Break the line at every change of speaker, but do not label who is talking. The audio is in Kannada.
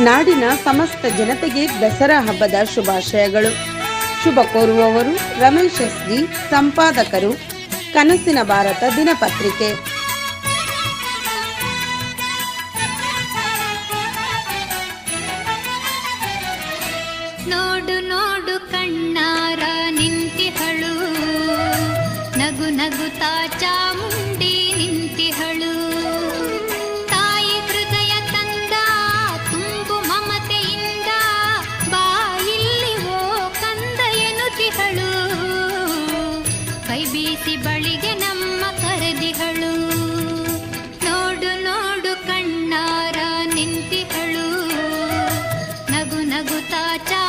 ನಾಡಿನ ಸಮಸ್ತ ಜನತೆಗೆ ದಸರಾ ಹಬ್ಬದ ಶುಭಾಶಯಗಳು. ಶುಭ ಕೋರುವವರು ರಮೇಶ್ ಎಸ್ ಡಿ ಸಂಪಾದಕರು, ಕನಸಿನ ಭಾರತ ದಿನಪತ್ರಿಕೆ.
ನೋಡು ನೋಡು ಕಣ್ಣಾರ ನಿಂತಿಹಳು. ನಗು ನಗುತ್ತಾ ನಿನ್ನ ಕೈಬೀಸಿ ಬಳಿಗೆ ನಮ್ಮ ಕರೆದಿಹಳು ನೋಡು ನೋಡು ಕಣ್ಣಾರ ನಿಂತಿಹಳು ನಗು ತಾಚಾ